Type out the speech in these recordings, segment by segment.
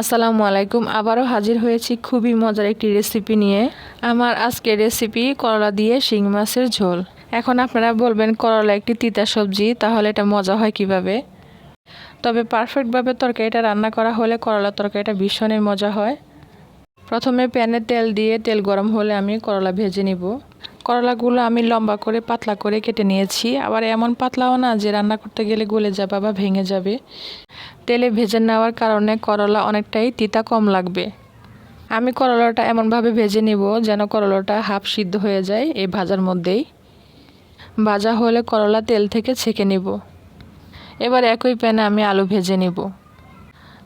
আসসালামু আলাইকুম। আবারও হাজির হয়েছি খুবই মজার একটি রেসিপি নিয়ে। আমার আজকের রেসিপি করলা দিয়ে শিং মাছের ঝোল। এখন আপনারা বলবেন, করলা একটি তিতা সবজি, তাহলে এটা মজা হয় কীভাবে? তবে পারফেক্টভাবে তরকারিটা রান্না করা হলে করলা তরকারিটা ভীষণই মজা হয়। প্রথমে প্যানে তেল দিয়ে তেল গরম হলে আমি করলা ভেজে নিব। করলাগুলো আমি লম্বা করে পাতলা করে কেটে নিয়েছি। আবার এমন পাতলাও না যে রান্না করতে গেলে গলে যাবে বা ভেঙে যাবে। তেলে ভেজে নেওয়ার কারণে করলা অনেকটাই তিতা কম লাগবে। আমি করলাটা এমনভাবে ভেজে নিব যেন করলাটা হাফ সিদ্ধ হয়ে যায় এই ভাজার মধ্যেই। ভাজা হলে করলা তেল থেকে ছেঁকে নিব। এবার একই প্যানে আমি আলু ভেজে নিব।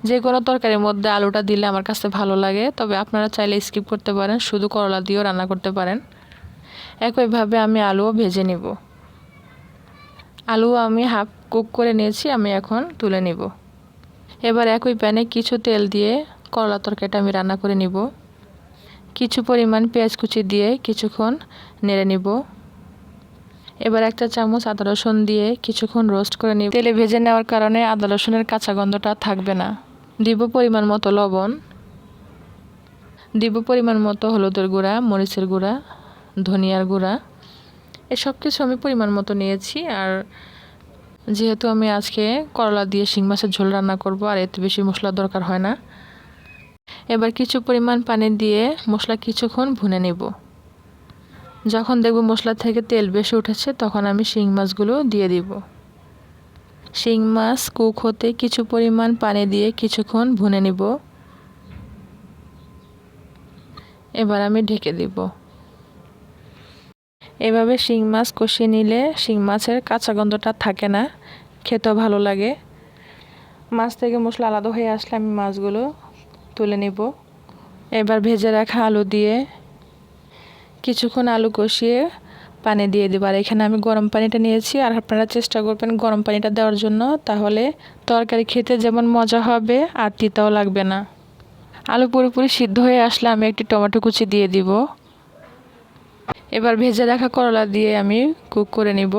যে কোনো তরকারির মধ্যে আলুটা দিলে আমার কাছে ভালো লাগে, তবে আপনারা চাইলে স্কিপ করতে পারেন, শুধু করলা দিয়েও রান্না করতে পারেন। একইভাবে আমি আলুও ভেজে নিব। আলু আমি হাফ কুক করে নিয়েছি, আমি এখন তুলে নিব। এবার একই প্যানে কিছু তেল দিয়ে করলা তরকারিটা আমি রান্না করে নিব। কিছু পরিমাণ পেঁয়াজ কুচি দিয়ে কিছুক্ষণ নেড়ে নিব। এবার একটা চামচ আদা রসুন দিয়ে কিছুক্ষণ রোস্ট করে নিব। তেলে ভেজে নেওয়ার কারণে আদা রসুনের কাঁচা গন্ধটা থাকবে না। দিব পরিমাণ মতো লবণ। দিব পরিমাণ মতো হলুদের গুঁড়া, মরিচের গুঁড়া, ধনিয়ার গুঁড়া। এসব কিছু আমি পরিমাণ মতো নিয়েছি আর যেহেতু আমি আজকে করলা দিয়ে শিং মাছের ঝোল রান্না করব, আর এতে বেশি মশলা দরকার হয় না। এবার কিছু পরিমাণ পানি দিয়ে মশলা কিছুক্ষণ ভুনে নেব। যখন দেখব মশলা থেকে তেল বেশি উঠেছে, তখন আমি শিং মাছগুলো দিয়ে দিব। শিং মাছ কুক হতে কিছু পরিমাণ পানি দিয়ে কিছুক্ষণ ভুনে নিব। এবার আমি ঢেকে দিব। এভাবে শিং মাছ কষিয়ে নিলে শিং মাছের কাঁচা গন্ধটা থাকে না, খেতেও ভালো লাগে। মাছ থেকে মশলা আলাদা হয়ে আসলে আমি মাছগুলো তুলে নেব। এবার ভেজে রাখা আলু দিয়ে কিছুক্ষণ আলু কষিয়ে পানি দিয়ে দেবো। আর এখানে আমি গরম পানিটা নিয়েছি। আর আপনারা চেষ্টা করবেন গরম পানিটা দেওয়ার জন্য। তাহলে তরকারি খেতে যেমন মজা হবে, আর তিতাও লাগবে না। আলু পুরোপুরি সিদ্ধ হয়ে আসলে আমি একটি টমেটো কুচি দিয়ে দিব। এবার ভেজে রাখা করলা দিয়ে আমি কুক করে নিব।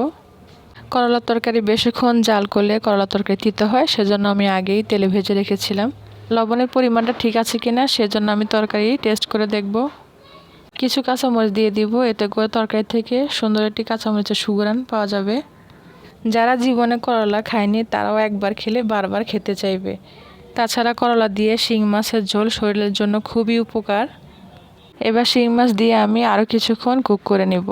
করলার তরকারি বেশিক্ষণ জাল করলে করলা তরকারি তিতে হয়, সেজন্য আমি আগেই তেলে ভেজে রেখেছিলাম। লবণের পরিমাণটা ঠিক আছে কিনা সেজন্য আমি তরকারি টেস্ট করে দেখব। কিছু কাঁচামরিচ দিয়ে দিব, এতে করে তরকারি থেকে সুন্দর একটি কাঁচামরিচের সুগরান পাওয়া যাবে। যারা জীবনে করলা খায়নি, তারাও একবার খেলে বারবার খেতে চাইবে। তাছাড়া করলা দিয়ে শিং মাছের ঝোল শরীরের জন্য খুবই উপকার। এবার শিং মাছ দিয়ে আমি আরও কিছুক্ষণ কুক করে নেব।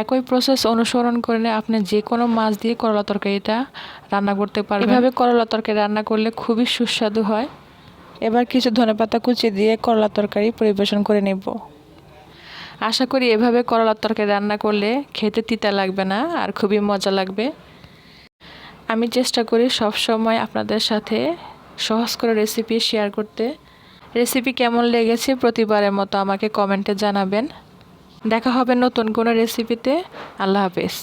একই প্রসেস অনুসরণ করলে আপনি যে কোনো মাছ দিয়ে করলা তরকারিটা রান্না করতে পারবেন। এভাবে করলা তরকারি রান্না করলে খুবই সুস্বাদু হয়। এবার কিছু ধনেপাতা কুচি দিয়ে করলা তরকারি পরিবেশন করে নেব। আশা করি এভাবে করলার তরকারি রান্না করলে খেতে তিতা লাগবে না আর খুবই মজা লাগবে। আমি চেষ্টা করি সব সময় আপনাদের সাথে সহজ করে রেসিপি শেয়ার করতে। রেসিপি কেমন লেগেছে প্রতিবারের মতো আমাকে কমেন্টে জানাবেন। দেখা হবে নতুন কোনো রেসিপিতে আল্লাহ হাফেজ।